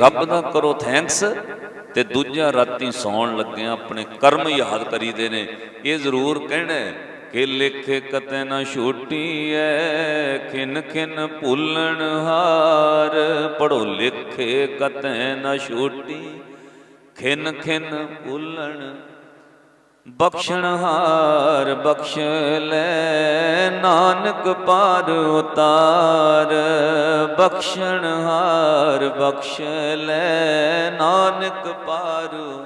ਰੱਬ ਦਾ ਕਰੋ ਥੈਂਕਸ ਤੇ ਦੂਜਾ ਰਾਤੀ ਸੌਣ ਲੱਗਿਆਂ ਆਪਣੇ ਕਰਮ ਯਾਦ ਕਰੀਦੇ ਨੇ। ਇਹ ਜ਼ਰੂਰ ਕਹਿਣਾ ਕਿ ਲਿਖੇ ਕਤੈ ਨਾ ਛੋਟੀ ਐ ਖਿਨ ਖਿਨ ਭੁੱਲਣ ਹਾਰ। ਪੜੋ ਲਿਖੇ ਕਤੈ ਨਾ ਛੋਟੀ, ਖਿਨ ਖਿਨ ਭੁੱਲਣ ਬਖਸ਼ਣਹਾਰ ਬਖਸ਼ ਲੈ ਨਾਨਕ ਪਾਰ ਉਤਾਰ। ਬਖਸ਼ਣਹਾਰ ਬਖਸ਼ ਲੈ ਨਾਨਕ ਪਾਰ।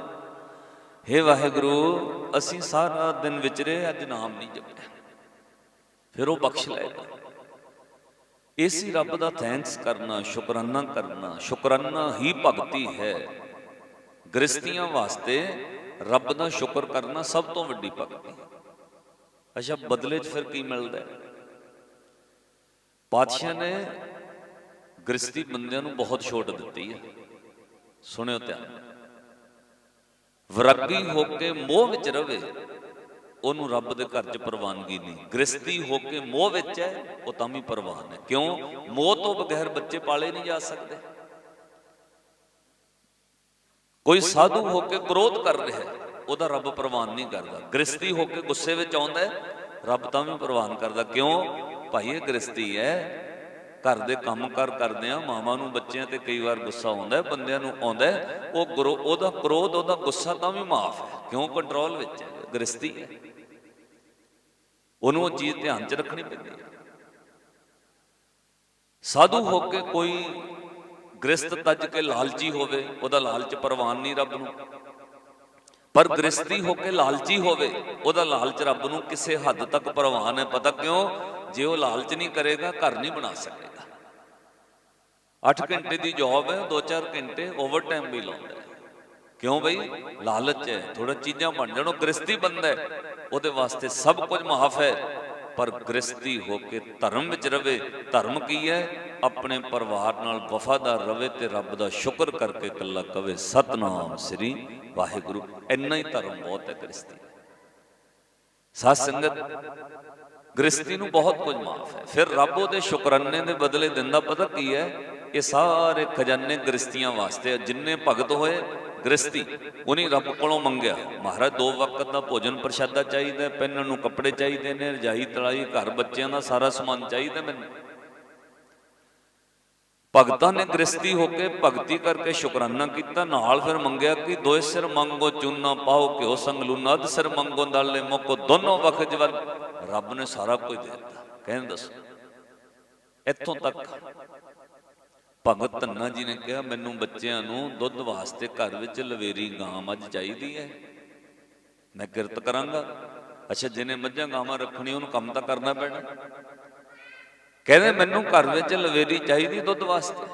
ਹੇ ਵਾਹਿਗੁਰੂ, ਅਸੀਂ ਸਾਰਾ ਦਿਨ ਵਿਚਰੇ ਅੱਜ ਨਾਮ ਨਹੀਂ ਜਪਿਆ। ਫਿਰ ਉਹ ਬਖਸ਼ ਲੈਗਾ ਇਸੇ ਰੱਬ ਦਾ ਥੈਂਕਸ ਕਰਨਾ, ਸ਼ੁਕਰਾਨਾ ਕਰਨਾ। ਸ਼ੁਕਰਾਨਾ ਹੀ ਭਗਤੀ ਹੈ। ਗ੍ਰਸਤੀਆਂ ਵਾਸਤੇ ਰੱਬ ਦਾ ਸ਼ੁਕਰ ਕਰਨਾ ਸਭ ਤੋਂ ਵੱਡੀ ਭਗਤੀ ਅੱਛਾ, ਬਦਲੇ 'ਚ ਫਿਰ ਕੀ ਮਿਲਦਾ ਪਾਤਸ਼ਾਹ ਨੇ ਗ੍ਰਸਤੀ ਬੰਦਿਆਂ ਨੂੰ ਬਹੁਤ ਛੋਟ ਦਿੱਤੀ ਹੈ। ਸੁਣਿਓ ਧਿਆਨ ਵਿਰਾਗੀ ਹੋ ਕੇ ਮੋਹ ਵਿੱਚ ਰਵੇ, ਉਹਨੂੰ ਰੱਬ ਦੇ ਘਰ 'ਚ ਪ੍ਰਵਾਨਗੀ ਨਹੀਂ। ਗ੍ਰਸਤੀ ਹੋ ਕੇ ਮੋਹ ਵਿੱਚ ਹੈ, ਉਹ ਤਾਂ ਵੀ ਪ੍ਰਵਾਨ ਹੈ। ਕਿਉਂ? ਮੋਹ ਤੋਂ ਬਗੈਰ ਬੱਚੇ ਪਾਲੇ ਨਹੀਂ ਜਾ ਸਕਦੇ। ਕੋਈ ਸਾਧੂ ਹੋ ਕੇ ਕ੍ਰੋਧ ਕਰ ਰਿਹਾ ਹੈ, ਉਹਦਾ ਰੱਬ ਪ੍ਰਵਾਨ ਨਹੀਂ ਕਰਦਾ। ਗ੍ਰਸਤੀ ਹੋ ਕੇ ਗੁੱਸੇ ਵਿੱਚ ਆਉਂਦਾ ਹੈ, ਰੱਬ ਤਾਂ ਵੀ ਪ੍ਰਵਾਨ ਕਰਦਾ। ਕਿਉਂ? ਭਾਈ, ਇਹ ਗ੍ਰਸਤੀ ਹੈ। ਘਰ ਦੇ ਕੰਮ ਕਰ ਕਰਦੇ ਆ, ਮਾਵਾਂ ਨੂੰ ਬੱਚਿਆਂ ਤੇ ਕਈ ਵਾਰ ਗੁੱਸਾ ਆਉਂਦਾ ਹੈ, ਬੰਦਿਆਂ ਨੂੰ ਆਉਂਦਾ ਹੈ। ਉਹ ਗਰੋ- ਉਹਦਾ ਕ੍ਰੋਧ, ਉਹਦਾ ਗੁੱਸਾ ਤਾਂ ਵੀ ਮਾਫ ਹੈ। ਕਿਉਂ? ਕੰਟਰੋਲ ਵਿੱਚ ਹੈ ਗ੍ਰਸਤੀ ਹੈ। ਉਹਨੂੰ ਉਹ ਚੀਜ਼ ਧਿਆਨ 'ਚ ਰੱਖਣੀ ਪੈਂਦੀ ਹੈ। ਸਾਧੂ ਹੋ ਕੇ ਕੋਈ ਗ੍ਰਸਤ ਤੱਜ ਕੇ ਲਾਲਚੀ ਹੋਵੇ, ਉਹਦਾ ਲਾਲਚ ਪ੍ਰਵਾਨ ਨਹੀਂ ਰੱਬ ਨੂੰ। ਪਰ ਗ੍ਰਸਤੀ ਹੋ ਕੇ ਲਾਲਚੀ ਹੋਵੇ, ਉਹਦਾ ਲਾਲਚ ਰੱਬ ਨੂੰ ਕਿਸੇ ਹੱਦ ਤੱਕ ਪ੍ਰਵਾਨ ਹੈ। ਪਤਾ ਕਿਉਂ? ਜੇ ਉਹ ਲਾਲਚ ਨਹੀਂ ਕਰੇਗਾ, ਘਰ ਨਹੀਂ ਬਣਾ ਸਕੇਗਾ। 8 ਘੰਟੇ ਦੀ ਜੌਬ ਹੈ 2-4 ਘੰਟੇ ਓਵਰਟਾਈਮ ਵੀ ਲਾਉਂਦਾ ਕਿਉਂ ਬਈ? ਲਾਲਚ ਹੈ ਥੋੜਾ ਚੀਜ਼ਾਂ ਬਣ ਜਾਣੋ ਗ੍ਰਸਤੀ ਬੰਦਾ ਹੈ। ਉਹਦੇ ਵਾਸਤੇ ਸਭ ਕੁਝ ਮਾਫ ਹੈ। ਪਰ ਗ੍ਰਸਤੀ ਹੋ ਕੇ ਧਰਮ ਵਿੱਚ ਰਵੇ, ਧਰਮ ਕੀ ਹੈ? ਆਪਣੇ ਪਰਿਵਾਰ ਨਾਲ ਵਫਾਦਾਰ ਰਵੇ ਤੇ ਰੱਬ ਦਾ ਸ਼ੁਕਰ ਕਰਕੇ ਇਕੱਲਾ ਕਵੇ, ਸਤਨਾਮ ਸ੍ਰੀ ਵਾਹਿਗੁਰੂ। ਇੰਨਾ ਹੀ ਧਰਮ ਬਹੁਤ ਹੈ ਗ੍ਰਸਤੀ ਸਾਧ ਸੰਗਤ ਗ੍ਰਸਤੀ ਨੂੰ ਬਹੁਤ ਕੁਝ ਮਾਫ ਹੈ। ਫਿਰ ਰੱਬ ਉਹਦੇ ਸ਼ੁਕਰਾਨੇ ਦੇ ਬਦਲੇ ਦਿੰਦਾ ਪਤਾ ਕੀ ਹੈ? ਇਹ ਸਾਰੇ ਖਜ਼ਾਨੇ ਗ੍ਰਸਤੀਆਂ ਵਾਸਤੇ ਜਿੰਨੇ ਭਗਤ ਹੋਏ ਗ੍ਰਸਤੀ ਉਹਨੇ ਰੱਬ ਕੋਲੋਂ ਮੰਗਿਆ। ਮਹਾਰਾਜ, ਦੋ ਵਕਤ ਦਾ ਭੋਜਨ ਪ੍ਰਸ਼ਾਦਾ ਚਾਹੀਦਾ, ਪਹਿਨਣ ਨੂੰ ਕੱਪੜੇ ਚਾਹੀਦੇ ਨੇ, ਰਜਾਈ ਤਲਾਈ, ਘਰ ਬੱਚਿਆਂ ਦਾ ਸਾਰਾ ਸਮਾਨ ਚਾਹੀਦਾ ਮੈਨੂੰ। ਭਗਤਾਂ ਨੇ ਗ੍ਰਸਤੀ ਹੋ ਕੇ ਭਗਤੀ ਕਰਕੇ ਸ਼ੁਕਰਾਨਾ ਕੀਤਾ, ਨਾਲ ਫਿਰ ਮੰਗਿਆ ਕਿ ਦੋਏ ਸਿਰ ਮੰਗੋ ਚੂਨਾ ਪਾਓ, ਘਿਓ ਸੰਗ ਲੂਨਾ ਅਧ ਸਿਰ ਮੰਗੋ, ਦਾਲੇ ਮੁਕੋ, ਦੋਨੋਂ ਵਖਤ ਜਵਲ ਰੱਬ ਨੇ ਸਾਰਾ ਕੁਝ ਦੇ ਦਿੱਤਾ। ਕਹਿੰਦੇ ਦੱਸੋ, ਇੱਥੋਂ ਤੱਕ ਭਗਤ ਧੰਨਾ ਜੀ ਨੇ ਕਿਹਾ, ਮੈਨੂੰ ਬੱਚਿਆਂ ਨੂੰ ਦੁੱਧ ਵਾਸਤੇ ਘਰ ਵਿੱਚ ਲਵੇਰੀ ਗਾਂ ਮੱਝ ਚਾਹੀਦੀ ਹੈ। ਮੈਂ ਕਿਰਤ ਕਰਾਂਗਾ। ਅੱਛਾ, ਜਿਹਨੇ ਮੱਝਾਂ ਗਾਵਾਂ ਰੱਖਣੀ ਉਹਨੂੰ ਕੰਮ ਤਾਂ ਕਰਨਾ ਪੈਣਾ। ਕਹਿੰਦੇ, ਮੈਨੂੰ ਘਰ ਵਿੱਚ ਲਵੇਰੀ ਚਾਹੀਦੀ ਦੁੱਧ ਵਾਸਤੇ।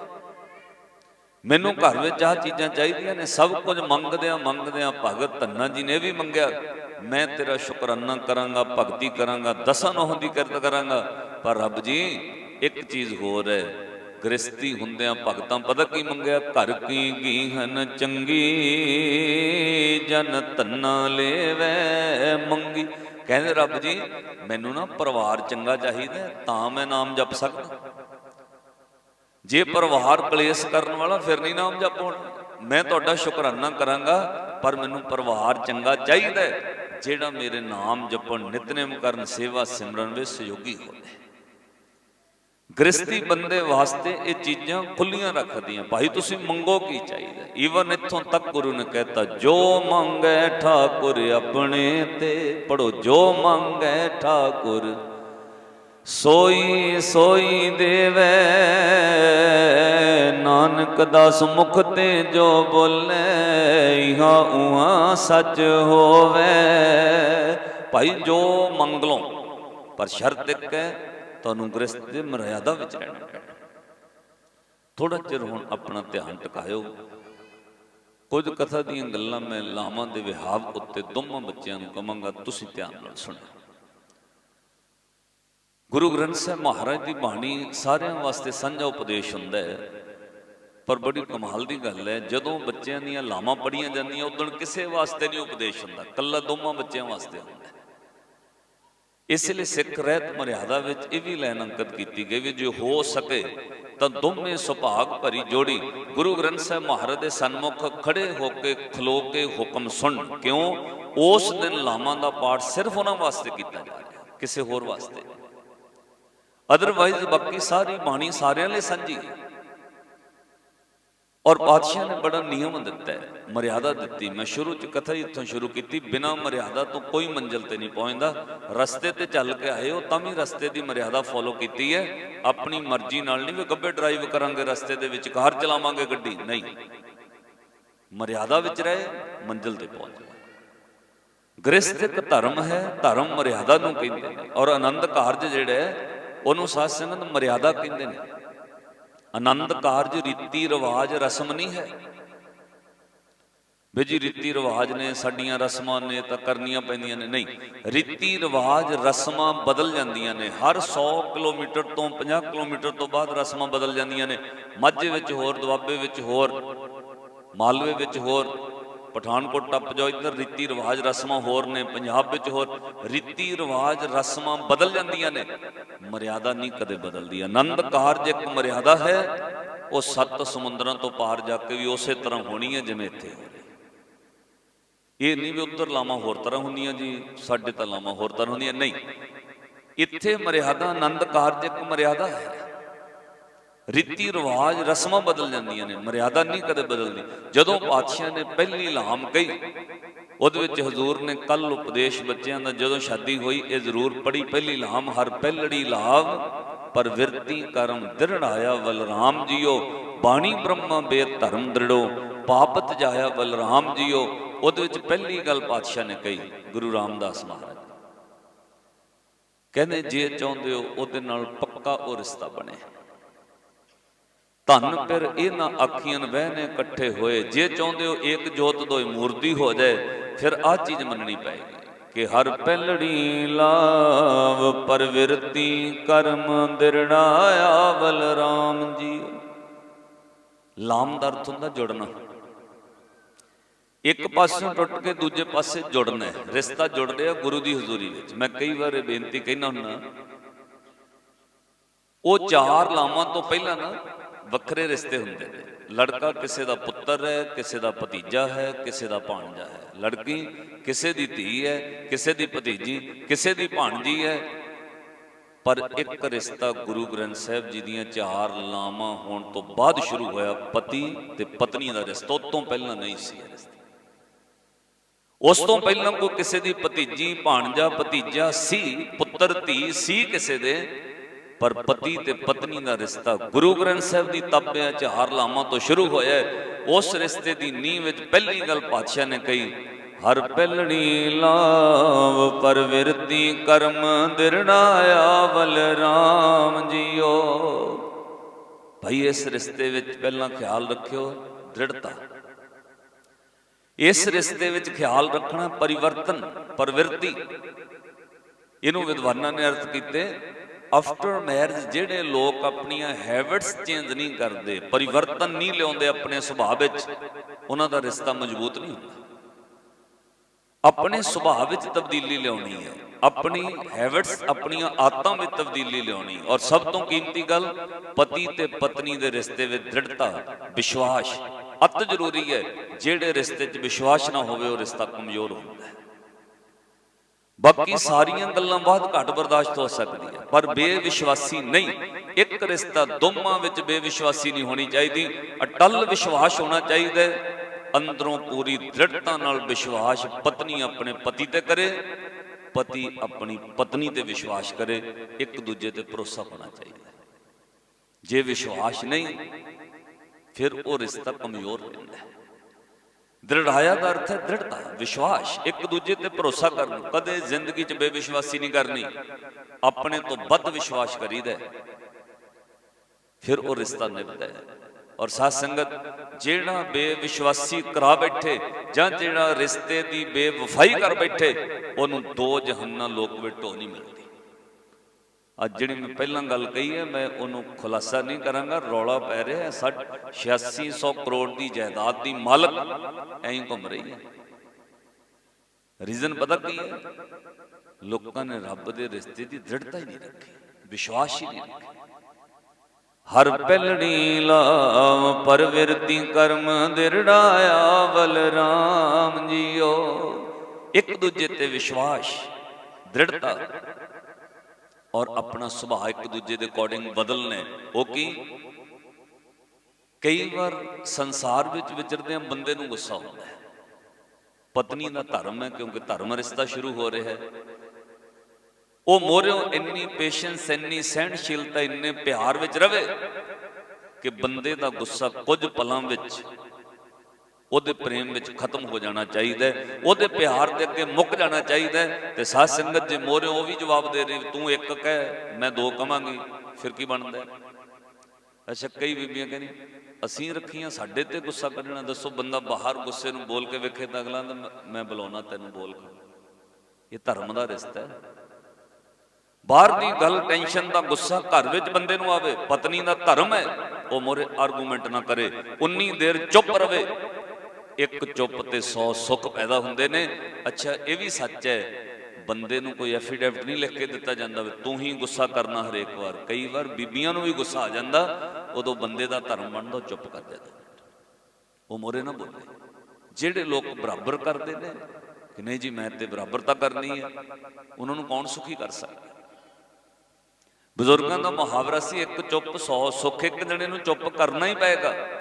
ਮੈਨੂੰ ਘਰ ਵਿੱਚ ਆਹ ਚੀਜ਼ਾਂ ਚਾਹੀਦੀਆਂ ਨੇ, ਸਭ ਕੁਝ ਮੰਗਦਿਆਂ ਮੰਗਦਿਆਂ ਭਗਤ ਧੰਨਾ ਜੀ ਨੇ ਵੀ ਮੰਗਿਆ, ਮੈਂ ਤੇਰਾ ਸ਼ੁਕਰਾਨਾ ਕਰਾਂਗਾ, ਭਗਤੀ ਕਰਾਂਗਾ, ਦਸਾਂ ਨੋਹ ਦੀ ਕਿਰਤ ਕਰਾਂਗਾ, ਪਰ ਰੱਬ ਜੀ, ਇੱਕ ਚੀਜ਼ ਹੋਰ ਹੈ ਗ੍ਰਸਤੀ ਹੁੰਦਿਆਂ ਭਗਤਾਂ ਪਤਾ ਕੀ ਮੰਗਿਆ, ਘਰ ਕੀ ਗੀਹਨ ਚੰਗੀ, ਜਨ ਧੰਨਾ ਲੈਵੇ ਮੰਗੀ। ਕਹਿੰਦੇ ਰੱਬ ਜੀ, ਮੈਨੂੰ ਨਾ ਪਰਿਵਾਰ ਚੰਗਾ ਚਾਹੀਦਾ ਤਾਂ ਮੈਂ ਨਾਮ ਜਪ ਸਕਦਾ। ਜੇ ਪਰਿਵਾਰ ਕਲੇਸ਼ ਕਰਨ ਵਾਲਾ, ਫਿਰ ਨਹੀਂ ਨਾਮ ਜਪ ਹੋਣਾ। ਮੈਂ ਤੁਹਾਡਾ ਸ਼ੁਕਰਾਨਾ ਕਰਾਂਗਾ, ਪਰ ਮੈਨੂੰ ਪਰਿਵਾਰ ਚੰਗਾ ਚਾਹੀਦਾ ਜਿਹੜਾ ਮੇਰੇ ਨਾਮ ਜਪਣ, ਨਿਤਨੇਮ ਕਰਨ, ਸੇਵਾ ਸਿਮਰਨ ਵਿੱਚ ਸਹਿਯੋਗੀ ਹੋਵੇ। ਗ੍ਰਸਤੀ ਬੰਦੇ ਵਾਸਤੇ ਇਹ ਚੀਜ਼ਾਂ ਖੁੱਲੀਆਂ ਰੱਖਦੀਆਂ। ਭਾਈ ਤੁਸੀਂ ਮੰਗੋ ਕੀ ਚਾਹੀਦਾ? ਈਵਨ ਇੱਥੋਂ ਤੱਕ ਗੁਰੂ ਨੇ ਕਹਿਤਾ, ਜੋ ਮੰਗੇ ਠਾਕੁਰ ਆਪਣੇ ਤੇ। ਪੜੋ ਜੋ ਮੰਗੇ ਠਾਕੁਰ, ਸੋਈ ਸੋਈ ਦੇਵੇ। ਨਾਨਕ ਦਾਸ ਮੁਖ ਤੇ ਜੋ ਬੋਲੇ, ਇਹਾ ਉਹਾ ਸੱਚ ਹੋਵੇ। ਭਾਈ ਜੋ ਮੰਗ ਲਓ, ਪਰ ਸ਼ਰਤ ਇੱਕ ਹੈ ਤੁਹਾਨੂੰ ਗ੍ਰਸਤ ਦੇ ਮਰਿਆਦਾ ਵਿੱਚ ਰਹਿਣਾ ਪੈਣਾ। ਥੋੜਾ ਚਿਰ ਹੁਣ ਆਪਣਾ ਧਿਆਨ ਟਿਕਾਇਓ। ਕੁਝ ਕਥਾ ਦੀਆਂ ਗੱਲਾਂ ਮੈਂ ਲਾਵਾਂ ਦੇ ਵਿਹਾਵ ਉੱਤੇ ਦੋਵਾਂ ਬੱਚਿਆਂ ਨੂੰ ਕਵਾਂਗਾ, ਤੁਸੀਂ ਧਿਆਨ ਨਾਲ ਸੁਣੋ। ਗੁਰੂ ਗ੍ਰੰਥ ਸਾਹਿਬ ਮਹਾਰਾਜ ਦੀ ਬਾਣੀ ਸਾਰਿਆਂ ਵਾਸਤੇ ਸਾਂਝਾ ਉਪਦੇਸ਼ ਹੁੰਦਾ ਹੈ। ਪਰ ਬੜੀ ਕਮਾਲ ਦੀ ਗੱਲ ਹੈ, ਜਦੋਂ ਬੱਚਿਆਂ ਦੀਆਂ ਲਾਵਾਂ ਪੜੀਆਂ ਜਾਂਦੀਆਂ, ਉਦੋਂ ਕਿਸੇ ਵਾਸਤੇ ਨਹੀਂ ਉਪਦੇਸ਼ ਹੁੰਦਾ। ਕੱਲਾ ਦੋਵਾਂ ਬੱਚਿਆਂ ਵਾਸਤੇ ਹੁੰਦਾ ਇਸ ਲਈ ਸਿੱਖ ਰਹਿਤ ਮਰਿਆਦਾ ਵਿੱਚ ਇਹ ਵੀ ਲਾਈਨ ਅੰਕਿਤ ਕੀਤੀ ਗਈ ਵੀ ਜੇ ਹੋ ਸਕੇ ਤਾਂ ਦੋਵੇਂ ਸੁਭਾਗ ਭਰੀ ਜੋੜੀ ਗੁਰੂ ਗ੍ਰੰਥ ਸਾਹਿਬ ਮਹਾਰਾਜ ਦੇ ਸਨਮੁਖ ਖੜੇ ਹੋ ਕੇ ਖਲੋ ਕੇ ਹੁਕਮ ਸੁਣ। ਕਿਉਂ? ਉਸ ਦਿਨ ਲਾਮਾਂ ਦਾ ਪਾਠ ਸਿਰਫ ਉਹਨਾਂ ਵਾਸਤੇ ਕੀਤਾ ਜਾ ਰਿਹਾ, ਕਿਸੇ ਹੋਰ ਵਾਸਤੇ। ਅਦਰਵਾਈਜ਼ ਬਾਕੀ ਸਾਰੀ ਬਾਣੀ ਸਾਰਿਆਂ ਲਈ ਸਾਂਝੀ ਹੈ। ਔਰ ਪਾਤਸ਼ਾਹ ਨੇ ਬੜਾ ਨਿਯਮ ਦਿੱਤਾ ਹੈ ਮਰਿਆਦਾ ਦਿੱਤੀ। ਮੈਂ ਸ਼ੁਰੂ ਚ ਕਥਾ ਹੀ ਇੱਥੋਂ ਸ਼ੁਰੂ ਕੀਤੀ ਬਿਨਾ ਮਰਿਆਦਾ ਤੋਂ ਕੋਈ ਮੰਜ਼ਿਲ ਤੇ ਨਹੀਂ ਪਹੁੰਚਦਾ। ਰਸਤੇ ਤੇ ਚੱਲ ਕੇ ਆਏ ਹੋ ਤਾਂ ਵੀ ਰਸਤੇ ਦੀ ਮਰਿਆਦਾ ਫੋਲੋ ਕੀਤੀ ਹੈ। ਆਪਣੀ ਮਰਜ਼ੀ ਨਾਲ ਨਹੀਂ ਵੀ ਗੱਬੇ ਡਰਾਈਵ ਕਰਾਂਗੇ ਰਸਤੇ ਦੇ ਵਿੱਚ ਕਾਰ ਚਲਾਵਾਂਗੇ ਗੱਡੀ। ਨਹੀਂ। ਮਰਿਆਦਾ ਵਿੱਚ ਰਹੇ ਮੰਜ਼ਿਲ ਤੇ ਪਹੁੰਚ ਗ੍ਰਸਥ ਇੱਕ ਧਰਮ ਹੈ ਧਰਮ ਮਰਿਆਦਾ ਨੂੰ ਕਹਿੰਦੇ ਨੇ। ਔਰ ਆਨੰਦ ਕਾਰਜ ਜਿਹੜਾ ਹੈ ਉਹਨੂੰ ਸਾਧ ਸੰਗਤ ਮਰਿਆਦਾ ਕਹਿੰਦੇ ਨੇ। ਆਨੰਦ ਕਾਰਜ ਰੀਤੀ ਰਿਵਾਜ ਰਸਮ ਨਹੀਂ ਹੈ। ਵੀ ਜੀ ਰੀਤੀ ਰਿਵਾਜ ਨੇ ਸਾਡੀਆਂ ਰਸਮਾਂ ਨੇ ਤਾਂ ਕਰਨੀਆਂ ਪੈਂਦੀਆਂ ਨੇ। ਨਹੀਂ, ਰੀਤੀ ਰਿਵਾਜ ਰਸਮਾਂ ਬਦਲ ਜਾਂਦੀਆਂ ਨੇ। ਹਰ 100 ਕਿਲੋਮੀਟਰ ਤੋਂ 50 ਕਿਲੋਮੀਟਰ ਤੋਂ ਬਾਅਦ ਰਸਮਾਂ ਬਦਲ ਜਾਂਦੀਆਂ ਨੇ। ਮਾਝੇ ਵਿੱਚ ਹੋਰ, ਦੁਆਬੇ ਵਿੱਚ ਹੋਰ, ਮਾਲਵੇ ਵਿੱਚ ਹੋਰ ਪਠਾਨਕੋਟ ਟੱਪ ਜਾਓ, ਇੱਧਰ ਰੀਤੀ ਰਿਵਾਜ ਰਸਮਾਂ ਹੋਰ ਨੇ, ਪੰਜਾਬ ਵਿੱਚ ਹੋਰ ਰੀਤੀ ਰਿਵਾਜ ਰਸਮਾਂ ਬਦਲ ਜਾਂਦੀਆਂ ਨੇ। ਮਰਿਆਦਾ ਨਹੀਂ ਕਦੇ ਬਦਲਦੀ ਆਨੰਦ ਕਾਰਜ ਇੱਕ ਮਰਿਆਦਾ ਹੈ, ਉਹ ਸੱਤ ਸਮੁੰਦਰਾਂ ਤੋਂ ਪਾਰ ਜਾ ਕੇ ਵੀ ਉਸੇ ਤਰ੍ਹਾਂ ਹੋਣੀ ਹੈ ਜਿਵੇਂ ਇੱਥੇ ਹੋ ਰਹੀ ਇਹ ਨਹੀਂ ਵੀ ਉੱਧਰ ਲਾਵਾਂ ਹੋਰ ਤਰ੍ਹਾਂ ਹੁੰਦੀਆਂ ਜੀ, ਸਾਡੇ ਤਾਂ ਲਾਵਾਂ ਹੋਰ ਤਰ੍ਹਾਂ ਹੁੰਦੀਆਂ। ਨਹੀਂ, ਇੱਥੇ ਮਰਿਆਦਾ, ਆਨੰਦ ਕਾਰਜ ਇੱਕ ਮਰਿਆਦਾ ਹੈ। ਰੀਤੀ ਰਿਵਾਜ ਰਸਮਾਂ ਬਦਲ ਜਾਂਦੀਆਂ ਨੇ, ਮਰਿਆਦਾ ਨਹੀਂ ਕਦੇ ਬਦਲਦੀ। ਜਦੋਂ ਪਾਤਸ਼ਾਹ ਨੇ ਪਹਿਲੀ ਲਾਮ ਕਹੀ, ਉਹਦੇ ਵਿੱਚ ਹਜ਼ੂਰ ਨੇ ਕੱਲ ਉਪਦੇਸ਼ ਬੱਚਿਆਂ ਦਾ, ਜਦੋਂ ਸ਼ਾਦੀ ਹੋਈ, ਇਹ ਜ਼ਰੂਰ ਪੜੀ ਪਹਿਲੀ ਲਾਮ, ਹਰ ਪਹਿਲੜੀ ਲਾਭ ਪਰ ਵਿਰਤੀ ਕਰਮ ਦਿਰੜਾਇਆ ਬਲਰਾਮ ਜੀਓ, ਬਾਣੀ ਬ੍ਰਹਮਾ ਬੇਦ ਧਰਮ ਦ੍ਰਿੜੋ, ਪਾਪਤ ਜਾਇਆ ਬਲਰਾਮ ਜੀਓ। ਉਹਦੇ ਵਿੱਚ ਪਹਿਲੀ ਗੱਲ ਪਾਤਸ਼ਾਹ ਨੇ ਕਹੀ, ਗੁਰੂ ਰਾਮਦਾਸ ਮਹਾਰਾਜ। ਕਹਿੰਦੇ, ਜੇ ਚਾਹੁੰਦੇ ਹੋ, ਉਹਦੇ ਨਾਲ ਪੱਕਾ ਉਹ ਰਿਸ਼ਤਾ ਬਣੇ ਧੰਨ ਫਿਰ ਇਹਨਾਂ ਅੱਖੀਆਂ ਵਹਿ ਨੇ ਇਕੱਠੇ ਹੋਏ। ਜੇ ਚਾਹੁੰਦੇ ਹੋ ਇੱਕ ਜੋਤ ਦੋਈ ਮੂਰਤੀ ਹੋ ਜਾਏ, ਫਿਰ ਆਹ ਚੀਜ਼ ਮੰਨਣੀ ਪਏਗੀ ਕਿ ਹਰ ਪਹਿਲੜੀ ਲਾਭ ਪਰਵਿਰਤੀ ਕਰਮ ਦਿਰੜਾਇਆ ਬਲਰਾਮ ਜੀ ਲਾਮ ਦਾ ਅਰਥ ਹੁੰਦਾ ਜੁੜਨਾ। ਇੱਕ ਪਾਸਿਓਂ ਟੁੱਟ ਕੇ ਦੂਜੇ ਪਾਸੇ ਜੁੜਨਾ ਰਿਸ਼ਤਾ ਜੁੜ ਰਿਹਾ ਗੁਰੂ ਦੀ ਹਜ਼ੂਰੀ ਵਿੱਚ। ਮੈਂ ਕਈ ਵਾਰ ਬੇਨਤੀ ਕਹਿਣਾ ਹੁੰਦਾ, ਉਹ ਚਾਰ ਲਾਵਾਂ ਤੋਂ ਪਹਿਲਾਂ ਨਾ ਵੱਖਰੇ ਰਿਸ਼ਤੇ ਹੁੰਦੇ ਨੇ। ਲੜਕਾ ਕਿਸੇ ਦਾ ਪੁੱਤਰ ਹੈ, ਕਿਸੇ ਦਾ ਭਤੀਜਾ ਹੈ, ਕਿਸੇ ਦਾ ਭਾਣਜਾ ਹੈ। ਲੜਕੀ ਕਿਸੇ ਦੀ ਧੀ ਹੈ, ਕਿਸੇ ਦੀ ਭਤੀਜੀ, ਕਿਸੇ ਦੀ ਭਾਣਜੀ ਹੈ। ਪਰ ਇੱਕ ਰਿਸ਼ਤਾ ਗੁਰੂ ਗ੍ਰੰਥ ਸਾਹਿਬ ਜੀ ਦੀਆਂ ਚਾਰ ਲਾਵਾਂ ਹੋਣ ਤੋਂ ਬਾਅਦ ਸ਼ੁਰੂ ਹੋਇਆ ਪਤੀ ਤੇ ਪਤਨੀ ਦਾ ਰਿਸ਼ਤਾ। ਉਸ ਤੋਂ ਪਹਿਲਾਂ ਨਹੀਂ ਸੀ ਉਸ ਤੋਂ ਪਹਿਲਾਂ ਕੋਈ ਕਿਸੇ ਦੀ ਭਤੀਜੀ, ਭਾਣਜਾ, ਭਤੀਜਾ ਸੀ, ਪੁੱਤਰ, ਧੀ ਸੀ ਕਿਸੇ ਦੇ ਪਰ ਪਤੀ ਤੇ ਪਤਨੀ ਦਾ ਰਿਸ਼ਤਾ ਗੁਰੂ ਗ੍ਰੰਥ ਸਾਹਿਬ ਦੀ ਤਾਬਿਆਂ ਚ ਹਰ ਲਾਵਾਂ ਤੋਂ ਸ਼ੁਰੂ ਹੋਇਆ ਉਸ ਰਿਸ਼ਤੇ ਦੀ ਨੀਂਹ ਵਿੱਚ ਪਹਿਲੀ ਗੱਲ ਪਾਤਸ਼ਾਹ ਨੇ ਕਹੀ, ਹਰ ਪਹਿਲੜੀ ਲਾਭ ਪਰਵਿਰਤੀ ਕਰਮ ਦਿਰਣਾਇਆ ਬਲਰਾਮ ਜੀਓ। ਭਾਈ, ਇਸ ਰਿਸ਼ਤੇ ਵਿੱਚ ਪਹਿਲਾਂ ਖਿਆਲ ਰੱਖਿਓ ਦ੍ਰਿੜਤਾ। ਇਸ ਰਿਸ਼ਤੇ ਵਿੱਚ ਖਿਆਲ ਰੱਖਣਾ ਪਰਿਵਰਤਨ, ਪਰਵਿਰਤੀ। ਇਹਨੂੰ ਵਿਦਵਾਨਾਂ ਨੇ ਅਰਥ ਕੀਤੇ ਆਫਟਰ ਮੈਰਿਜ ਜਿਹੜੇ ਲੋਕ ਆਪਣੀਆਂ ਹੈਬਿਟਸ ਚੇਂਜ ਨਹੀਂ ਕਰਦੇ, ਪਰਿਵਰਤਨ ਨਹੀਂ ਲਿਆਉਂਦੇ ਆਪਣੇ ਸੁਭਾਅ ਵਿੱਚ, ਉਹਨਾਂ ਦਾ ਰਿਸ਼ਤਾ ਮਜ਼ਬੂਤ ਨਹੀਂ ਹੁੰਦਾ। ਆਪਣੇ ਸੁਭਾਅ ਵਿੱਚ ਤਬਦੀਲੀ ਲਿਆਉਣੀ ਹੈ। ਆਪਣੀ ਹੈਬਿਟਸ ਆਪਣੀਆਂ ਆਦਤਾਂ ਵਿੱਚ ਤਬਦੀਲੀ ਲਿਆਉਣੀ। ਔਰ ਸਭ ਤੋਂ ਕੀਮਤੀ ਗੱਲ, ਪਤੀ ਤੇ ਪਤਨੀ ਦੇ ਰਿਸ਼ਤੇ ਵਿੱਚ ਦ੍ਰਿੜਤਾ, ਵਿਸ਼ਵਾਸ। ਅਤ ਜ਼ਰੂਰੀ ਹੈ, ਜਿਹੜੇ ਰਿਸ਼ਤੇ 'ਚ ਵਿਸ਼ਵਾਸ ਨਾ ਹੋਵੇ, ਉਹ ਰਿਸ਼ਤਾ ਕਮਜ਼ੋਰ ਹੁੰਦਾ ਹੈ। ਬਾਕੀ ਸਾਰੀਆਂ ਗੱਲਾਂ ਬਹੁਤ ਘੱਟ ਬਰਦਾਸ਼ਤ ਹੋ ਸਕਦੀ ਹੈ। ਪਰ ਬੇਵਿਸ਼ਵਾਸੀ ਨਹੀਂ। ਇੱਕ ਰਿਸ਼ਤਾ ਦੋਵਾਂ ਵਿੱਚ ਬੇਵਿਸ਼ਵਾਸੀ ਨਹੀਂ ਹੋਣੀ ਚਾਹੀਦੀ। ਅਟਲ ਵਿਸ਼ਵਾਸ ਹੋਣਾ ਚਾਹੀਦਾ ਅੰਦਰੋਂ ਪੂਰੀ ਦ੍ਰਿੜਤਾ ਨਾਲ ਵਿਸ਼ਵਾਸ ਪਤਨੀ ਆਪਣੇ ਪਤੀ ਤੇ ਕਰੇ। ਪਤੀ ਆਪਣੀ ਪਤਨੀ ਤੇ ਵਿਸ਼ਵਾਸ ਕਰੇ। ਇੱਕ ਦੂਜੇ ਤੇ ਭਰੋਸਾ ਪਾਉਣਾ ਚਾਹੀਦਾ ਜੇ ਵਿਸ਼ਵਾਸ ਨਹੀਂ, ਫਿਰ ਉਹ ਰਿਸ਼ਤਾ ਕਮਜ਼ੋਰ ਰਹਿੰਦਾ ਹੈ। ਦ੍ਰਿੜਾਇਆ ਦਾ ਅਰਥ ਹੈ ਦ੍ਰਿੜਤਾ, ਵਿਸ਼ਵਾਸ, ਇੱਕ ਦੂਜੇ ਤੇ ਭਰੋਸਾ ਕਰਨ। ਕਦੇ ਜ਼ਿੰਦਗੀ 'ਚ ਬੇਵਿਸ਼ਵਾਸੀ ਨਹੀਂ ਕਰਨੀ। ਆਪਣੇ ਤੋਂ ਵੱਧ ਵਿਸ਼ਵਾਸ ਕਰੀਦਾ ਫਿਰ ਉਹ ਰਿਸ਼ਤਾ ਨਿਭਦਾ ਹੈ। ਔਰ ਸਾਧ ਸੰਗਤ ਜਿਹੜਾ ਬੇਵਿਸ਼ਵਾਸੀ ਕਰਾ ਬੈਠੇ ਜਾਂ ਜਿਹੜਾ ਰਿਸ਼ਤੇ ਦੀ ਬੇਵਫਾਈ ਕਰ ਬੈਠੇ, ਉਹਨੂੰ ਦੋ ਜਹੰਨਾ ਲੋਕ ਵਿਟੋ ਨਹੀਂ ਮਿਲਦਾ। ਅੱਜ ਜਿਹੜੀ ਮੈਂ ਪਹਿਲਾਂ ਗੱਲ ਕਹੀ ਹੈ, ਮੈਂ ਉਹਨੂੰ ਖੁਲਾਸਾ ਨਹੀਂ ਕਰਾਂਗਾ, ਰੌਲਾ ਪੈ ਰਿਹਾ ਹੈ। 8600 ਕਰੋੜ ਦੀ ਜਾਇਦਾਦ ਦੀ ਮਾਲਕ ਐਂ ਘੁੰਮ ਰਹੀ ਹੈ। ਰੀਜ਼ਨ ਪਤਾ ਕੀ ਹੈ? ਲੋਕਾਂ ਨੇ ਰੱਬ ਦੇ ਰਿਸ਼ਤੇ ਦੀ ਦ੍ਰਿੜਤਾ ਹੀ ਨਹੀਂ ਰੱਖੀ, ਵਿਸ਼ਵਾਸ ਹੀ ਨਹੀਂ ਰੱਖਿਆ ਹਰ ਪਹਿਲੜੀ ਲਾਮ ਪਰਵਿਰਤੀ ਕਰਮ ਦਿਰੜਾਇਆ ਬਲਰਾਮ ਜੀਓ। ਇੱਕ ਦੂਜੇ ਤੇ ਵਿਸ਼ਵਾਸ, ਦ੍ਰਿੜਤਾ। ਔਰ ਆਪਣਾ ਸੁਭਾਅ ਇੱਕ ਦੂਜੇ ਦੇ ਅਕੋਰਡਿੰਗ ਬਦਲਨੇ। ਉਹ ਕੀ? ਕਈ ਵਾਰ ਸੰਸਾਰ ਵਿੱਚ ਵਿਚਰਦੇ ਆ ਬੰਦੇ ਨੂੰ ਗੁੱਸਾ ਆਉਂਦਾ ਹੈ। ਪਤਨੀ ਦਾ ਧਰਮ ਹੈ ਕਿਉਂਕਿ ਧਰਮ ਰਿਸ਼ਤਾ ਸ਼ੁਰੂ ਹੋ ਰਿਹਾ ਹੈ। ਉਹ ਮੋਰਿਓ ਇੰਨੀ ਪੇਸ਼ੈਂਸ ਇੰਨੀ ਸਹਿਣਸ਼ੀਲਤਾ, ਇੰਨੇ ਪਿਆਰ ਵਿੱਚ ਰਵੇ ਕਿ ਬੰਦੇ ਦਾ ਗੁੱਸਾ ਕੁਝ ਪਲਾਂ ਵਿੱਚ ਉਹਦੇ ਪ੍ਰੇਮ ਵਿੱਚ ਖਤਮ ਹੋ ਜਾਣਾ ਚਾਹੀਦਾ ਉਹਦੇ ਪਿਆਰ ਦੇ ਅੱਗੇ ਮੁੱਕ ਜਾਣਾ ਚਾਹੀਦਾ ਤੇ ਸਾਧ ਸੰਗਤ ਜੇ ਮੋਰਿਓ ਉਹ ਵੀ ਜਵਾਬ ਦੇ ਰਹੀ, ਤੂੰ ਇੱਕ ਕਹਿ, ਮੈਂ ਦੋ ਕਵਾਂਗੀ, ਫਿਰ ਕੀ ਬਣਦਾ ਅੱਛਾ, ਕਈ ਬੀਬੀਆਂ ਕਹਿੰਦੀ ਅਸੀਂ ਰੱਖੀਆਂ, ਸਾਡੇ ਤੇ ਗੁੱਸਾ ਕੱਢਣਾ, ਦੱਸੋ ਬੰਦਾ ਬਾਹਰ ਗੁੱਸੇ ਨੂੰ ਬੋਲ ਕੇ ਵੇਖੇ ਤਾਂ ਅਗਲਾ ਮੈਂ- ਮੈਂ ਬੁਲਾਉਣਾ, ਤੈਨੂੰ ਬੋਲ ਕੇ। ਇਹ ਧਰਮ ਦਾ ਰਿਸ਼ਤਾ ਹੈ। ਬਾਹਰ ਦੀ ਗੱਲ, ਟੈਨਸ਼ਨ ਦਾ ਗੁੱਸਾ ਘਰ ਵਿੱਚ ਬੰਦੇ ਨੂੰ ਆਵੇ, ਪਤਨੀ ਦਾ ਧਰਮ ਹੈ, ਉਹ ਮੋਰੇ ਆਰਗੂਮੈਂਟ ਨਾ ਕਰੇ, ਉਨੀ ਦੇਰ ਚੁੱਪ ਰਵੇ ਇੱਕ ਚੁੱਪ ਤੇ 100 ਸੁੱਖ ਪੈਦਾ ਹੁੰਦੇ ਨੇ। ਅੱਛਾ, ਇਹ ਵੀ ਸੱਚ ਹੈ। ਬੰਦੇ ਨੂੰ ਕੋਈ ਐਫੀਡੈਵਿਟ ਨਹੀਂ ਲਿਖ ਕੇ ਦਿੱਤਾ ਜਾਂਦਾ ਵੀ ਤੂੰ ਹੀ ਗੁੱਸਾ ਕਰਨਾ ਹਰੇਕ ਵਾਰ। ਕਈ ਵਾਰ ਬੀਬੀਆਂ ਨੂੰ ਵੀ ਗੁੱਸਾ ਆ ਜਾਂਦਾ, ਉਦੋਂ ਬੰਦੇ ਦਾ ਧਰਮ ਬਣਦਾ ਚੁੱਪ ਕਰ ਜਾਂਦਾ। ਉਹ ਮੋਰੇ ਨਾ ਬੋਲੇ। ਜਿਹੜੇ ਲੋਕ ਬਰਾਬਰ ਕਰਦੇ ਨੇ, ਕਿ ਨਹੀਂ ਜੀ, ਮੈਂ ਤੇ ਬਰਾਬਰਤਾ ਕਰਨੀ ਹੈ, ਉਹਨਾਂ ਨੂੰ ਕੌਣ ਸੁਖੀ ਕਰ ਸਕਦਾ? ਬਜ਼ੁਰਗਾਂ ਦਾ ਮੁਹਾਵਰਾ ਸੀ, ਇੱਕ ਚੁੱਪ 100 ਸੁੱਖ, ਇੱਕ ਜਣੇ ਨੂੰ ਚੁੱਪ ਕਰਨਾ ਹੀ ਪਏਗਾ।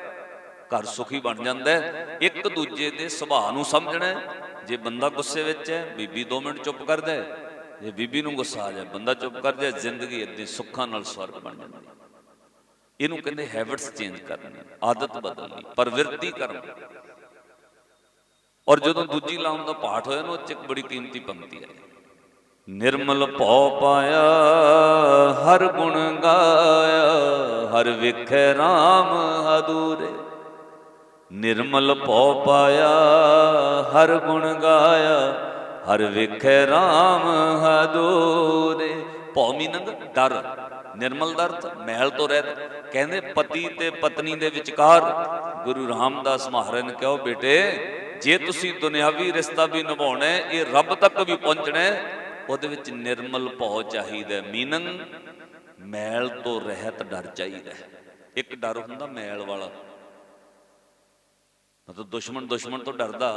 ਘਰ ਸੁਖੀ ਬਣ ਜਾਂਦਾ ਹੈ। ਇੱਕ ਦੂਜੇ ਦੇ ਸੁਭਾਅ ਨੂੰ ਸਮਝਣਾ ਜੇ ਬੰਦਾ ਗੁੱਸੇ ਵਿੱਚ ਹੈ, ਬੀਬੀ 2 ਮਿੰਟ ਚੁੱਪ ਕਰਦਾ ਹੈ। ਜੇ ਬੀਬੀ ਨੂੰ ਗੁੱਸਾ ਆ ਜਾਏ, ਬੰਦਾ ਚੁੱਪ ਕਰ ਜਾਏ, ਜ਼ਿੰਦਗੀ ਇੱਦਾਂ ਸੁੱਖਾਂ ਨਾਲ ਸਵਰਗ ਬਣ ਜਾਂਦੀ ਇਹਨੂੰ ਕਹਿੰਦੇ ਹੈਬਿਟਸ ਚੇਂਜ ਕਰਨੀ, ਆਦਤ ਬਦਲਣੀ, ਪ੍ਰਵਿਰਤੀ ਕਰਨੀ। ਔਰ ਜਦੋਂ ਦੂਜੀ ਲਾਉਣ ਦਾ ਪਾਠ ਹੋਇਆ ਨਾ, ਉਹ ਚ ਇੱਕ ਬੜੀ ਕੀਮਤੀ ਪੰਕਤੀ ਹੈ ਨਿਰਮਲ ਭਉ ਪਾਇਆ, ਹਰ ਗੁਣ ਗਾਇਆ, ਹਰ ਵਿਖੇ RAM ਹਦੂਰੇ ਨਿਰਮਲ ਭਉ ਪਾਇਆ, ਹਰ ਗੁਣ ਗਾਇਆ, ਹਰ ਵਿਖੇ RAM ਹਦੂਰੇ। ਭਉ ਮੀਨੰਗ ਡਰ, ਨਿਰਮਲ ਦਾ ਅਰਥ ਮਹਿਲ ਤੋਂ ਰਹਿਤ। ਕਹਿੰਦੇ ਪਤੀ ਤੇ ਪਤਨੀ ਦੇ ਵਿਚਕਾਰ ਗੁਰੂ ਰਾਮਦਾਸ ਮਹਾਰਾਜ ਨੇ ਕਿਹਾ, ਬੇਟੇ, ਜੇ ਤੁਸੀਂ ਦੁਨਿਆਵੀ ਰਿਸ਼ਤਾ ਵੀ ਨਿਭਾਉਣਾ ਹੈ, ਇਹ ਰੱਬ ਤੱਕ ਵੀ ਪਹੁੰਚਣਾ ਹੈ, ਉਹਦੇ ਵਿੱਚ ਨਿਰਮਲ ਭਉ ਚਾਹੀਦਾ ਮੀਨੰਗ ਮੈਲ ਤੋਂ ਰਹਿਤ ਡਰ ਚਾਹੀਦਾ ਹੈ। ਇੱਕ ਡਰ ਹੁੰਦਾ ਮੈਲ ਵਾਲਾ। ਮਤਲਬ ਦੁਸ਼ਮਣ ਦੁਸ਼ਮਣ ਤੋਂ ਡਰਦਾ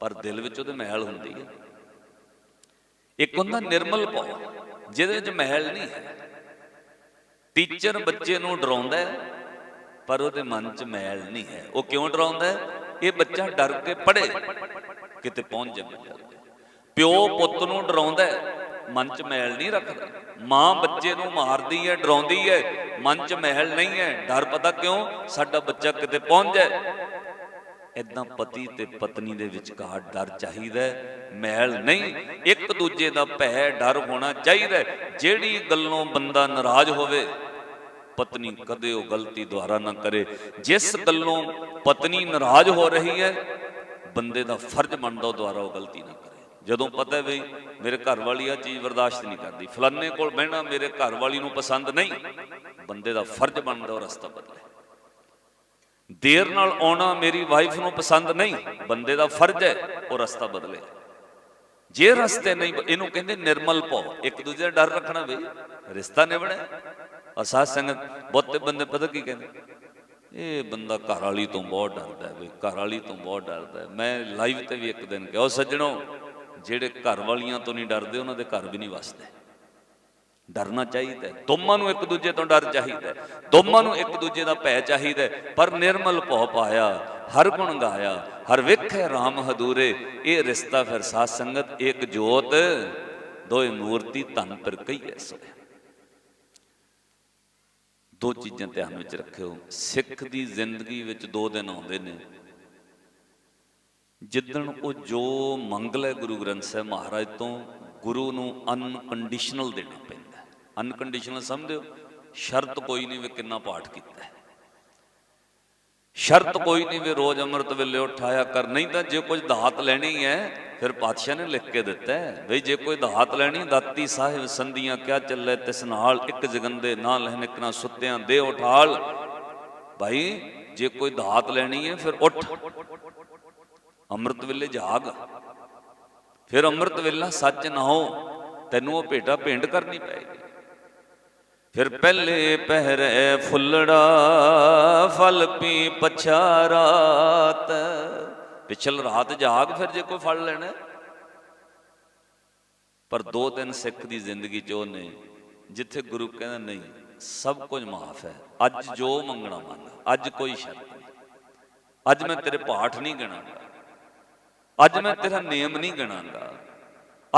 ਪਰ ਦਿਲ ਵਿੱਚ ਉਹਦੇ ਮਹਿਲ ਹੁੰਦੀ ਹੈ ਇੱਕ ਹੁੰਦਾ ਨਿਰਮਲ ਭਉ ਜਿਹਦੇ ਵਿੱਚ ਮਹਿਲ ਨਹੀਂ ਹੈ। ਟੀਚਰ ਬੱਚੇ ਨੂੰ ਡਰਾਉਂਦਾ ਹੈ, ਪਰ ਉਹਦੇ ਮਨ 'ਚ ਮੈਲ ਨਹੀਂ ਹੈ। ਉਹ ਕਿਉਂ ਡਰਾਉਂਦਾ ਹੈ? ਇਹ ਬੱਚਾ ਡਰ ਕੇ ਪੜੇ ਕਿਤੇ ਪਹੁੰਚ ਜਾਵੇ। ਪਿਓ ਪੁੱਤ ਨੂੰ ਡਰਾਉਂਦਾ ਹੈ, ਮਨ 'ਚ ਮੈਲ ਨਹੀਂ ਰੱਖਦਾ। ਮਾਂ ਬੱਚੇ ਨੂੰ ਮਾਰਦੀ ਹੈ, ਡਰਾਉਂਦੀ ਹੈ ਮਨ 'ਚ ਮਹਿਲ ਨਹੀਂ ਹੈ। ਡਰ ਪਤਾ ਕਿਉਂ? ਸਾਡਾ ਬੱਚਾ ਕਿਤੇ ਪਹੁੰਚ ਜਾਏ। ਇਦਾਂ ਪਤੀ ਤੇ ਪਤਨੀ ਦੇ ਵਿਚਕਾਰ ਡਰ ਚਾਹੀਦਾ ਮਹਿਲ ਨਹੀਂ, ਇੱਕ ਦੂਜੇ ਦਾ ਭੈ ਡਰ ਹੋਣਾ ਚਾਹੀਦਾ ਜਿਹੜੀ ਗੱਲੋਂ ਬੰਦਾ ਨਾਰਾਜ਼ ਹੋਵੇ, ਪਤਨੀ ਕਦੇ ਉਹ ਗਲਤੀ ਦੁਬਾਰਾ ਨਾ ਕਰੇ। ਜਿਸ ਗੱਲੋਂ ਪਤਨੀ ਨਾਰਾਜ਼ ਹੋ ਰਹੀ ਹੈ, ਬੰਦੇ ਦਾ ਫਰਜ਼ ਬਣਦਾ ਉਹ ਦੁਬਾਰਾ ਉਹ ਗਲਤੀ ਨਾ ਕਰੇ। ਜਦੋਂ ਪਤਾ ਹੈ ਵੀ ਮੇਰੇ ਘਰ ਵਾਲੀ ਆ, ਚੀਜ਼ ਬਰਦਾਸ਼ਤ ਨਹੀਂ ਕਰਦੀ। ਫਲਾਨੇ ਕੋਲ ਬਹਿਣਾ ਮੇਰੇ ਘਰ ਵਾਲੀ ਨੂੰ ਪਸੰਦ ਨਹੀਂ। ਬੰਦੇ ਦਾ ਫਰਜ਼ ਬਣਦਾ ਉਹ ਰਸਤਾ ਬਦਲੇ। ਦੇਰ ਨਾਲ ਆਉਣਾ ਮੇਰੀ ਵਾਈਫ ਨੂੰ ਪਸੰਦ ਨਹੀਂ, ਬੰਦੇ ਦਾ ਫਰਜ਼ ਹੈ ਉਹ ਰਸਤਾ ਬਦਲੇ। ਜੇ ਰਸਤੇ ਨਹੀਂ ਇਹਨੂੰ ਕਹਿੰਦੇ ਨਿਰਮਲ ਭਉ। ਇੱਕ ਦੂਜੇ ਦਾ ਡਰ ਰੱਖਣਾ ਬਈ ਰਿਸ਼ਤਾ ਨਿਭਣਾ ਅਸਾਧ ਸੰਗਤ ਬਹੁਤੇ ਬੰਦੇ ਪਤਾ ਕੀ ਕਹਿੰਦੇ? ਇਹ ਬੰਦਾ ਘਰ ਵਾਲੀ ਤੋਂ ਬਹੁਤ ਡਰਦਾ ਹੈ ਬਈ, ਘਰ ਵਾਲੀ ਤੋਂ ਬਹੁਤ ਡਰਦਾ ਹੈ। ਮੈਂ ਲਾਈਵ ਤੇ ਵੀ ਇੱਕ ਦਿਨ ਕਿਹਾ ਉਹ ਸੱਜਣੋ, ਜਿਹੜੇ ਘਰ ਵਾਲੀਆਂ ਤੋਂ ਨਹੀਂ ਡਰਦੇ, ਉਹਨਾਂ ਦੇ ਘਰ ਵੀ ਨਹੀਂ ਵਸਦੇ। ਡਰਨਾ ਚਾਹੀਦਾ ਹੈ। ਦੋਵਾਂ ਨੂੰ ਇੱਕ ਦੂਜੇ ਤੋਂ ਡਰ ਚਾਹੀਦਾ ਹੈ। ਦੋਵਾਂ ਨੂੰ ਇੱਕ ਦੂਜੇ ਦਾ ਭੈ ਚਾਹੀਦਾ ਪਰ ਨਿਰਮਲ ਭਉ ਪਾਇਆ ਹਰ ਗੁਣ ਗਾਇਆ, ਹਰ ਵੇਖੇ RAM ਹਦੂਰੇ, ਇਹ ਰਿਸ਼ਤਾ ਫਿਰ ਸਾਧ ਸੰਗਤ ਇੱਕ ਜੋਤ, ਦੋਏ ਮੂਰਤੀ ਧਨ ਪਰ ਕਹੀਐ ਸੋਇਆ ਦੋ ਚੀਜ਼ਾਂ ਧਿਆਨ ਵਿੱਚ ਰੱਖਿਓ। ਸਿੱਖ ਦੀ ਜ਼ਿੰਦਗੀ ਵਿੱਚ ਦੋ ਦਿਨ ਆਉਂਦੇ ਨੇ। ਜਿੱਦਣ ਉਹ ਜੋ ਮੰਗ ਲੈ ਗੁਰੂ ਗ੍ਰੰਥ ਸਾਹਿਬ ਮਹਾਰਾਜ ਤੋਂ, ਗੁਰੂ ਨੂੰ ਅਨਕੰਡੀਸ਼ਨਲ ਦੇਣਾ ਪੈਂਦਾ। ਅਨਕੰਡੀਸ਼ਨਲ ਸਮਝਿਓ ਸ਼ਰਤ ਕੋਈ ਨਹੀਂ ਵੀ ਕਿੰਨਾ ਪਾਠ ਕੀਤਾ ਸ਼ਰਤ ਕੋਈ ਨਹੀਂ ਵੀ ਰੋਜ਼ ਅੰਮ੍ਰਿਤ ਵੇਲੇ ਉਠਾਇਆ ਕਰ, ਨਹੀਂ ਤਾਂ ਜੇ ਕੁਝ ਦਾਤ ਲੈਣੀ ਹੈ, ਫਿਰ ਪਾਤਸ਼ਾਹ ਨੇ ਲਿਖ ਕੇ ਦਿੱਤਾ ਹੈ, ਬਈ ਜੇ ਕੋਈ ਦਾਤ ਲੈਣੀ, ਦਾਤੀ ਸਾਹਿਬ ਸੰਧੀਆਂ ਕਿਆ ਚੱਲੇ, ਤਿਸ ਨਾਲ ਇੱਕ ਜਗੰਦੇ, ਨਾ ਲਹਿ ਨਾ ਸੁੱਤਿਆਂ, ਦੇ ਉਠਾਲ। ਭਾਈ ਜੇ ਕੋਈ ਦਾਤ ਲੈਣੀ ਹੈ, ਫਿਰ ਉੱਠ। ਅੰਮ੍ਰਿਤ ਵੇਲੇ ਜਾਗ। ਫਿਰ ਅੰਮ੍ਰਿਤ ਵੇਲਾ ਸੱਚ ਨਾ ਹੋ ਤੈਨੂੰ ਉਹ ਭੇਟਾ ਭੇਂਟ ਕਰਨੀ ਪਏਗੀ। ਫਿਰ ਪਹਿਲੇ ਪਹਿਰੇ ਫੁੱਲੜਾ, ਫਲ ਪੀ ਪਛਾ ਰਾਤ। ਪਿਛਲ ਰਾਤ ਜਾਗ, ਫਿਰ ਜੇ ਕੋਈ ਫੜ ਲੈਣਾ। ਪਰ ਦੋ ਦਿਨ ਸਿੱਖ ਦੀ ਜ਼ਿੰਦਗੀ ਚ ਉਹਨੇ, ਜਿੱਥੇ ਗੁਰੂ ਕਹਿੰਦਾ ਨਹੀਂ, ਸਭ ਕੁਝ ਮਾਫ ਹੈ। ਅੱਜ ਜੋ ਮੰਗਣਾ ਮੰਗ ਅੱਜ ਕੋਈ ਸ਼ਰਤ ਨਹੀਂ। ਅੱਜ ਮੈਂ ਤੇਰੇ ਪਾਠ ਨਹੀਂ ਗਿਣਾਂਗਾ। ਅੱਜ ਮੈਂ ਤੇਰਾ ਨੇਮ ਨਹੀਂ ਗਣਾਂਗਾ।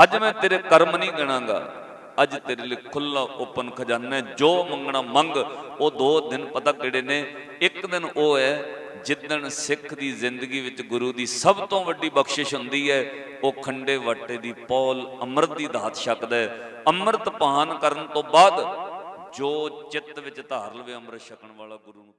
ਅੱਜ ਮੈਂ ਤੇਰੇ ਕਰਮ ਨਹੀਂ ਗਣਾਂਗਾ। ਅੱਜ ਤੇਰੇ ਲਈ ਖੁੱਲਾ ਓਪਨ ਖਜ਼ਾਨਾ, ਜੋ ਮੰਗਣਾ ਮੰਗ, ਉਹ ਦੋ ਦਿਨ ਪਤਾ ਕਿਹੜੇ ਨੇ? ਇੱਕ ਦਿਨ ਉਹ ਹੈ, ਜਿੱਦਣ ਸਿੱਖ ਦੀ ਜ਼ਿੰਦਗੀ ਵਿੱਚ ਗੁਰੂ ਦੀ ਸਭ ਤੋਂ ਵੱਡੀ ਬਖਸ਼ਿਸ਼ ਹੁੰਦੀ ਹੈ, ਉਹ ਖੰਡੇ ਵਾਟੇ ਦੀ ਪੌਲ ਅੰਮ੍ਰਿਤ ਦੀ ਦਾਤ ਛਕਦਾ ਹੈ। ਅੰਮ੍ਰਿਤ ਪਾਨ ਕਰਨ ਤੋਂ ਬਾਅਦ ਜੋ ਚਿੱਤ ਵਿੱਚ ਧਾਰ ਲਵੇ, ਅੰਮ੍ਰਿਤ ਛਕਣ ਵਾਲਾ ਗੁਰੂ ਨੂੰ